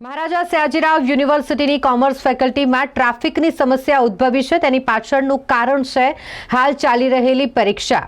મહારાજા સયાજીરાવ યુનિવર્સિટીની કોમર્સ ફેકલ્ટીમાં ટ્રાફિકની સમસ્યા ઉદ્ભવી છે. તેની પાછળનું કારણ છે, હાલ ચાલી રહેલી પરીક્ષા.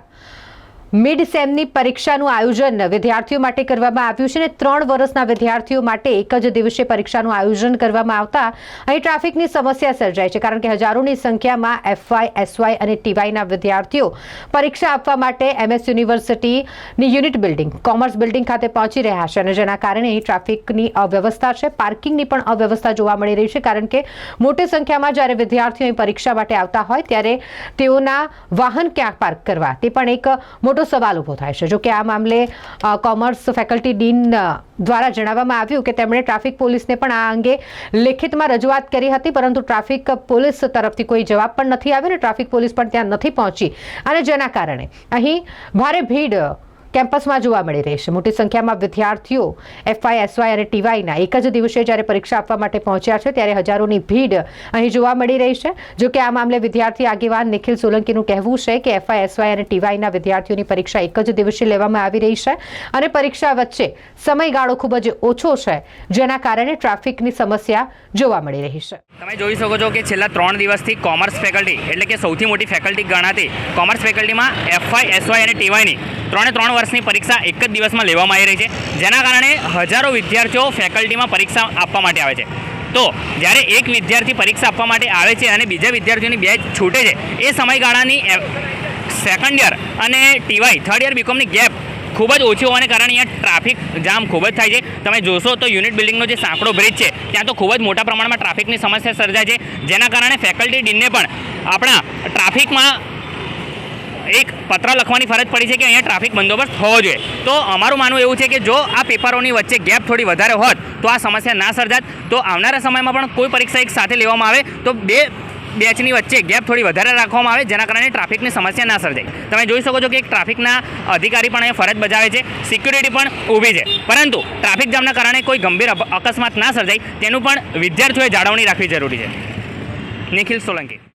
મિડ સેમની પરીક્ષાનું આયોજન વિદ્યાર્થીઓ માટે કરવામાં આવ્યું છે અને ત્રણ વર્ષના વિદ્યાર્થીઓ માટે એક જ દિવસે પરીક્ષાનું આયોજન કરવામાં આવતા અહીં ટ્રાફિકની સમસ્યા સર્જાય છે, કારણ કે હજારોની સંખ્યામાં એફવાય, એસવાય અને ટીવાયના વિદ્યાર્થીઓ પરીક્ષા આપવા માટે એમએસ યુનિવર્સિટીની યુનિટ બિલ્ડિંગ, કોમર્સ બિલ્ડિંગ ખાતે પહોંચી રહ્યા છે અને જેના કારણે અહીં ટ્રાફિકની અવ્યવસ્થા છે. પાર્કિંગની પણ અવ્યવસ્થા જોવા મળી રહી છે, કારણ કે મોટી સંખ્યામાં જ્યારે વિદ્યાર્થીઓ અહીં પરીક્ષા માટે આવતા હોય ત્યારે તેઓના વાહન ક્યાં પાર્ક કરવા, તે પણ એક મોટો સવાલ ઊભો થાય છે. જો કે આ મામલે કોમર્સ ફેકલ્ટી ડીન દ્વારા જણાવવામાં આવ્યું કે તેમણે ટ્રાફિક પોલીસને પણ આ અંગે લેખિતમાં રજૂઆત કરી હતી, પરંતુ ટ્રાફિક પોલીસ તરફથી કોઈ જવાબ પણ નથી આવ્યો ને ટ્રાફિક પોલીસ પણ ત્યાં નથી પહોંચી. અને જેના કારણે અહીં ભારે ભીડ કેમ્પસમાં જોવા મળી રહેશે મોટી સંખ્યામાં વિદ્યાર્થીઓ એફઆઈ એસવાય અને ટીવાયના એક જ દિવસે જ્યારે પરીક્ષા આપવા માટે પહોંચ્યા છે, ત્યારે હજારોની ભીડ અહીં જોવા મળી રહી છે. જો કે આ મામલે વિદ્યાર્થી આગેવાન નિખિલ સોલંકીનું કહેવું છે કે એફઆઈ એસવાય અને ટીવાયના વિદ્યાર્થીઓની પરીક્ષા એક જ દિવસે લેવામાં આવી રહી છે અને પરીક્ષા વચ્ચે સમયગાળો ખૂબ જ ઓછો છે, જેના કારણે ટ્રાફિકની સમસ્યા જોવા મળી રહી છે. તમે જોઈ શકો છો કે છેલ્લા ત્રણ દિવસથી કોમર્સ ફેકલ્ટી એટલે કે સૌથી મોટી ફેકલ્ટી ગણાતી કોમર્સ ફેકલ્ટીમાં એફઆઈ એસવાય અને ટીવાયની ત્રણે ત્રણ વર્ષની પરીક્ષા એક જ દિવસમાં લેવામાં આવી રહી છે. જેના કારણે હજારો વિદ્યાર્થીઓ ફેકલ્ટીમાં પરીક્ષા આપવા માટે આવે છે. તો જ્યારે એક વિદ્યાર્થી પરીક્ષા આપવા માટે આવે છે અને બીજા વિદ્યાર્થીઓની બેચ છૂટે છે, એ સમયગાળાની સેકન્ડ યર અને ટીવાય થર્ડ યર બીકોમની ગેપ ખૂબ જ ઓછી હોવાને કારણે અહીંયા ટ્રાફિક જામ ખૂબ જ થાય છે. તમે જોશો તો યુનિટ બિલ્ડિંગનો જે સાંકડો બ્રિજ છે, ત્યાં તો ખૂબ જ મોટા પ્રમાણમાં ટ્રાફિકની સમસ્યા સર્જાય છે. જેના કારણે ફેકલ્ટી ડીનને પણ આપણા ટ્રાફિકમાં એક પત્ર લખવાની ફરજ પડી છે કે અહીંયા ટ્રાફિક બંદોબસ્ત હોવો જોઈએ. તો અમારું માનવું એવું છે કે જો આ પેપરોની વચ્ચે ગેપ થોડી વધારે હોત, તો આ સમસ્યા ના સર્જાત. તો આવનારા સમયમાં પણ કોઈ પરીક્ષા એક સાથે લેવામાં આવે, તો બે બેચની વચ્ચે ગેપ થોડી વધારે રાખવામાં આવે, જેના કારણે ટ્રાફિકની સમસ્યા ના સર્જાય. તમે જોઈ શકો છો કે એક ટ્રાફિકના અધિકારી પણ અહીંયા ફરજ બજાવે છે, સિક્યુરિટી પણ ઊભી છે. પરંતુ ટ્રાફિક જામના કારણે કોઈ ગંભીર અકસ્માત ના સર્જાય, તેનું પણ વિદ્યાર્થીઓએ જાળવણી રાખવી જરૂરી છે. નિખિલ સોલંકી.